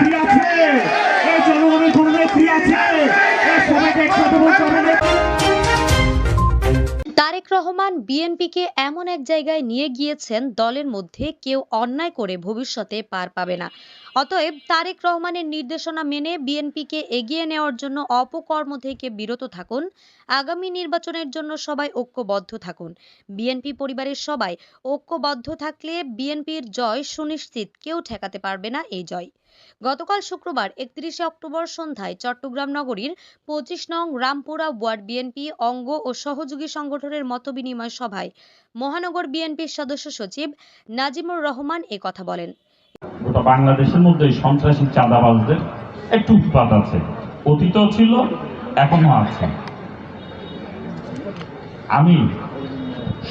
নেত্রী আছে। এই জনগণের কোন নেত্রী আছে। তারেক রহমান বিএনপিকে এমন এক জায়গায় নিয়ে গিয়েছেন দলের মধ্যে কেউ অন্যায় করে ভবিষ্যতে পার পাবে না। অতএব তারেক রহমানের নির্দেশনা মেনে বিএনপিকে এগিয়ে নেওয়ার জন্য অপকর্ম থেকে বিরত থাকুন। আগামী নির্বাচনের জন্য সবাই ঐক্যবদ্ধ থাকুন। বিএনপি পরিবারের সবাই ঐক্যবদ্ধ থাকলে বিএনপির জয় সুনিশ্চিত। কেউ ঠেকাতে পারবে না এই জয়। গতকাল শুক্রবার একত্রিশে অক্টোবর সন্ধ্যায় চট্টগ্রাম নগরীর পঁচিশ নং রামপুরা ওয়ার্ড বিএনপি অঙ্গ ও সহযোগী সংগঠনের মতবিনিময় সভায় মহানগর বিএনপির সদস্য সচিব নাজিমুর রহমান এ কথা বলেন। বাংলাদেশের মধ্যে সন্ত্রাসী চাঁদাবাজদের একটু উৎপাত আছে। অতীতও ছিল এখনও আছে। আমি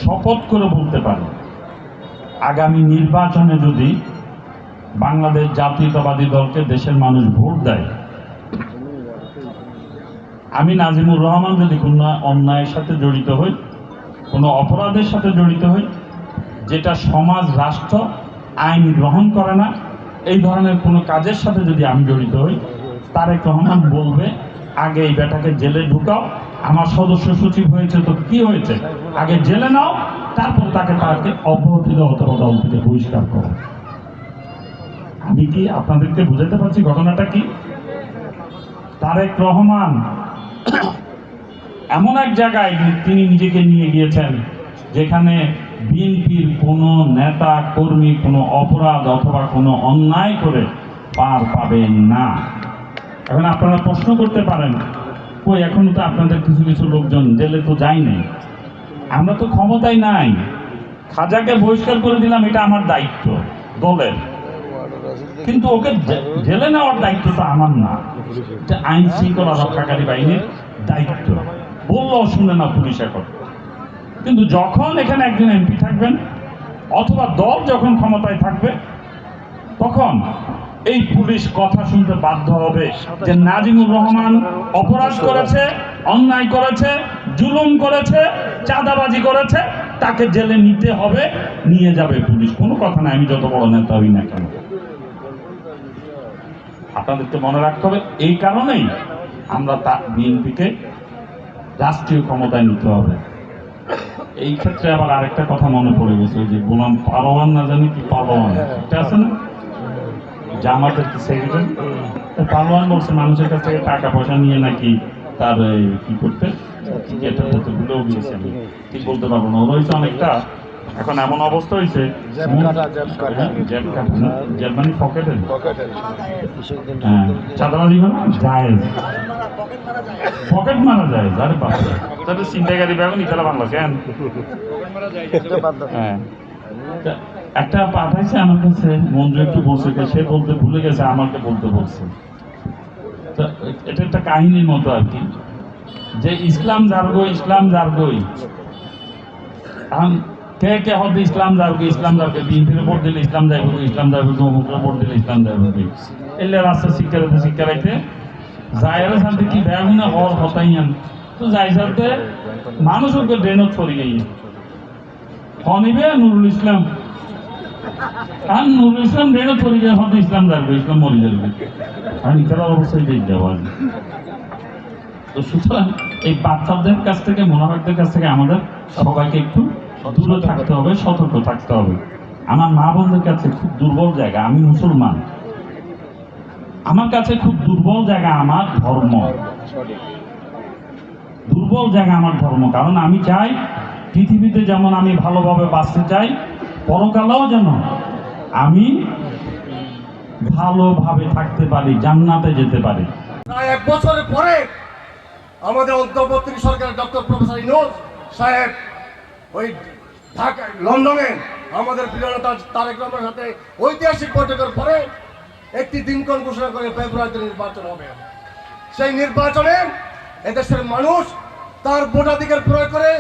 শপথ করে বলতে পারি, আগামী নির্বাচনে যদি বাংলাদেশ জাতীয়তাবাদী দলকে দেশের মানুষ ভোট দেয়। আমি নাজিমুর রহমান যদি কোনো অন্যায়ের সাথে জড়িত হই, কোনো অপরাধের সাথে জড়িত হই, যেটা সমাজ, রাষ্ট্র, আইন গ্রহণ করে না, এই ধরনের কোনো কাজের সাথে যদি আমি জড়িত হই, তারেক রহমান বলবে, আগে এই বেটাকে জেলে ঢুকাও, আমার সদস্য সচিব হয়েছে তো কি হয়েছে? আগে জেলে নাও, তারপর তাকে তাকে অপরাধীরা অথবা দল থেকে বহিষ্কার করো। আমি কি আপনাদেরকে বুঝাতে পারছি ঘটনাটা কি? তারেক রহমান এমন এক জায়গায় তিনি নিজেকে নিয়ে গিয়েছেন যেখানে বিএনপির কোনো নেতা, কর্মী, কোনো অপরাধ অথবা কোনো অন্যায় করে পার পাবেন না। এখন আপনারা প্রশ্ন করতে পারেন, কই এখন তো আপনাদের কিছু কিছু লোকজন জেলে তো যায়নি আমরা তো ক্ষমতায় নাই। খাজাকে বহিষ্কার করে দিলাম, এটা আমার দায়িত্ব, দলের। কিন্তু ওকে জেলে নেওয়ার দায়িত্বটা আমার না। আইন শৃঙ্খলা রক্ষাকারী বাহিনীর দায়িত্ব। বললেও শুনে না পুলিশ এখন। কিন্তু যখন এখানে একজন এমপি থাকবেন, অথবা দল যখন ক্ষমতায় থাকবে, তখন এই পুলিশ কথা শুনতে বাধ্য হবে যে নাজিমুর রহমান অপরাধ করেছে, অন্যায় করেছে, জুলুম করেছে, চাঁদাবাজি করেছে, তাকে জেলে নিতে হবে, নিয়ে যাবে পুলিশ। কোনো কথা নাই, আমি যত বড় নেতা হই না কেন। আপনাদেরকে মনে রাখতে হবে, এই কারণেই আমরা তা বিএনপিকে রাষ্ট্রীয় ক্ষমতায় নিতে হবে। এই ক্ষেত্রে আবার আরেকটা কথা মনে পড়ে গেছে যে গোলাম পালোয়ান না জানি কি পালোয়ান এটা আছে না? জামাতের কি সেক্রেটারি? পালোয়ান বলছে, মানুষের কাছ থেকে টাকা পয়সা নিয়ে নাকি তার কি করতে ভুলেও গিয়েছে আমি। ঠিক বলতে পারব না ওর অনেকটা এখন এমন অবস্থা হয়েছে জ্যাব কাটা, জ্যাব কাটা। হ্যাঁ, জ্যাব কাটা না? পকেটে। পকেটে। জায়েজ। পকেট মারা যায় আরে বাবা তাহলে চিন্তাকারী বেগুন ইতালা বাংলা কেন? হ্যাঁ। একটা পাঠাইছে আমার কাছে মঞ্জু একটু বলছে যে সে বলতে ভুলে গেছে আমাকে বলতে বলছে। এটা একটা কাহিনীর মতো আর কি। যে ইসলাম জারগো ইসলাম জারগোই। কে কে হবে ইসলাম যাবে ইসলাম যাবে বিএনপির ভোট দিলে ইসলাম যাবে ইসলাম যাবে অমুকের ভোট দিলে ইসলাম যাবে এলে রাস্তা শিক্ষা শিক্ষা রাখতে যায়ের সাথে কি ব্যাগ না হওয়ার কথাই আন তো যাই সাথে মানুষ ওকে ড্রেনত পড়ে গেই হনিবে নুরুল ইসলাম। আর নুরুল ইসলাম ড্রেনত পড়ে গিয়ে হয়তো ইসলাম যাবে ইসলাম মরে যাবে। আর ইতারা অবশ্যই দেখ দেওয়া তো সুতরাং এই বাচ্চাদের কাছ থেকে, মোনাফাকদের কাছ থেকে আমাদের সবাইকে একটু দূরে থাকতে হবে সতর্ক থাকতে হবে। আমার মা বোনদের কাছে খুব দুর্বল জায়গা আমি মুসলমান। আমার কাছে খুব দুর্বল জায়গা আমার ধর্ম। দুর্বল জায়গা আমার ধর্ম কারণ আমি চাই পৃথিবীতে যেমন আমি ভালোভাবে বাঁচতে চাই পরকালেও যেন আমি ভালোভাবে থাকতে পারি জান্নাতে যেতে পারি। প্রায় এক বছরের পরে আমাদের অন্তর্বর্তী সরকার ডক্টর প্রফেসর ইনোজ সাহেব ওই ঢাকা, লন্ডনে আমাদের প্রিয় নেতা তারেক রহমানের সাথে ঐতিহাসিক বৈঠকের পরে একটি দিনক্ষণ ঘোষণা করে ফেব্রুয়ারিতে নির্বাচন হবে। সেই নির্বাচনে এদেশের মানুষ তার ভোটাধিকার প্রয়োগ করে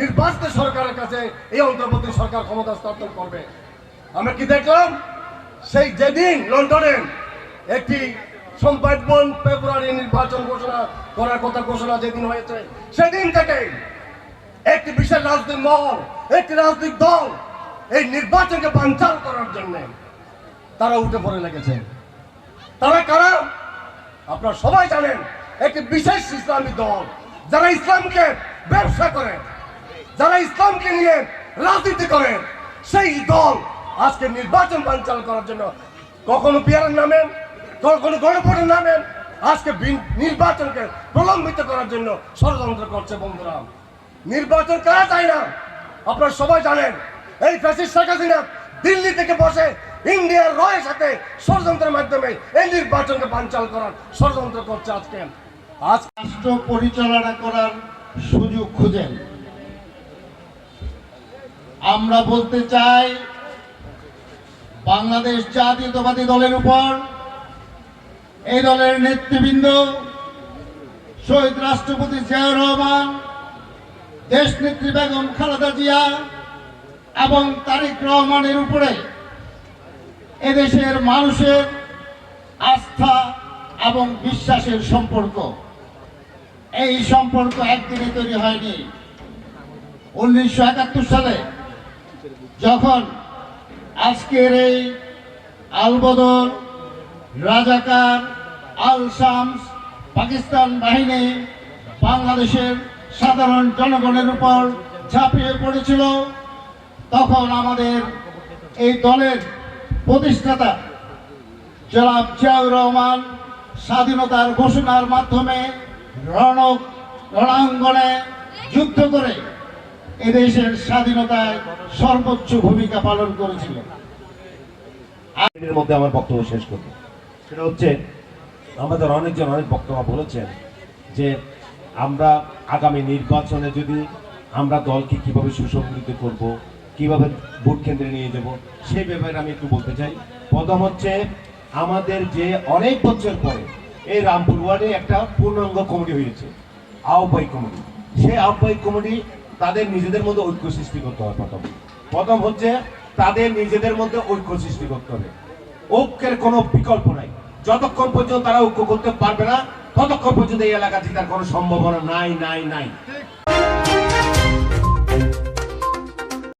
নির্বাচিত সরকারের কাছে এই অন্তর্বর্তী সরকার ক্ষমতা স্থাপন করবে। আমরা কি দেখলাম? সেই যেদিন লন্ডনে একটি সংবাদবন ফেব্রুয়ারি নির্বাচন ঘোষণা করার কথা ঘোষণা যেদিন হয়েছে, সেদিন থেকে একটি বিশেষ রাজনৈতিক মহল, একটি রাজনৈতিক দল এই নির্বাচনকে বাঞ্চাল করার জন্য তারা উঠে পড়ে লেগেছে। তারা কারা? আপনারা সবাই জানেন, একটি বিশেষ ইসলামী দল যারা ইসলামকে ব্যবসা করে, যারা ইসলামকে নিয়ে রাজনীতি করে, সেই দল আজকে নির্বাচন বাঞ্চাল করার জন্য কখনো পিয়ারের নামেন কখনো গণভোটের নামেন আজকে নির্বাচনকে প্রলম্বিত করার জন্য ষড়যন্ত্র করছে বন্ধুরা। নির্বাচন করা যায় না। আপনারা সবাই জানেন, এই ফ্যাসিস্ট শেখ হাসিনা দিল্লি থেকে বসে ইন্ডিয়ার রয়ের সাথে ষড়যন্ত্রের মাধ্যমে এই নির্বাচনকে বানচাল করার ষড়যন্ত্র করছে আজকে। আজ রাষ্ট্র পরিচালনা করার সুযোগ খুঁজেন। আমরা বলতে চাই, বাংলাদেশ জাতীয়তাবাদী দলের উপর এই দলের নেতৃবৃন্দ, শহীদ রাষ্ট্রপতি জিয়াউর রহমান দেশ নেত্রী বেগম খালেদা জিয়া এবং তারেক রহমানের উপরে এদেশের মানুষের আস্থা এবং বিশ্বাসের সম্পর্ক। এই সম্পর্ক একদিনে তৈরি হয়নি। উনিশশো একাত্তর সালে যখন আজকের এই আলবদর রাজাকার, আল শামস পাকিস্তান বাহিনী বাংলাদেশের সাধারণ জনগণের উপর ঝাঁপিয়ে পড়েছিল। তখন আমাদের এই দলের প্রতিষ্ঠাতা জনাব জিয়াউর রহমান স্বাধীনতার ঘোষণার মাধ্যমে রণক রণাঙ্গনে যুদ্ধ করে এদেশের স্বাধীনতায় সর্বোচ্চ ভূমিকা পালন করেছিল। মধ্যে আমার বক্তব্য শেষ করব। সেটা হচ্ছে, আমাদের অনেকজন অনেক বক্তব্য বলেছেন যে আমরা আগামী নির্বাচনে যদি আমরা দলকে কীভাবে সুসংগঠিত করব, কীভাবে ভোট কেন্দ্রে নিয়ে যাব সেই ব্যাপারে আমি একটু বলতে চাই। প্রথম হচ্ছে, আমাদের যে অনেক বছর পরে এই রামপুর ওয়ার্ডে একটা পূর্ণাঙ্গ কমিটি হয়েছে, আহ্বায়ক কমিটি। সেই আহ্বায়ক কমিটি তাদের নিজেদের মধ্যে ঐক্য সৃষ্টি করতে হবে প্রথম। প্রথম হচ্ছে, তাদের নিজেদের মধ্যে ঐক্য সৃষ্টি করতে হবে। ঐক্যের কোনো বিকল্প নাই। যতক্ষণ পর্যন্ত তারা ঐক্য করতে পারবে না ততক্ষণ পর্যন্ত এই এলাকা থেকে তার কোনো সম্ভাবনা নাই নাই নাই?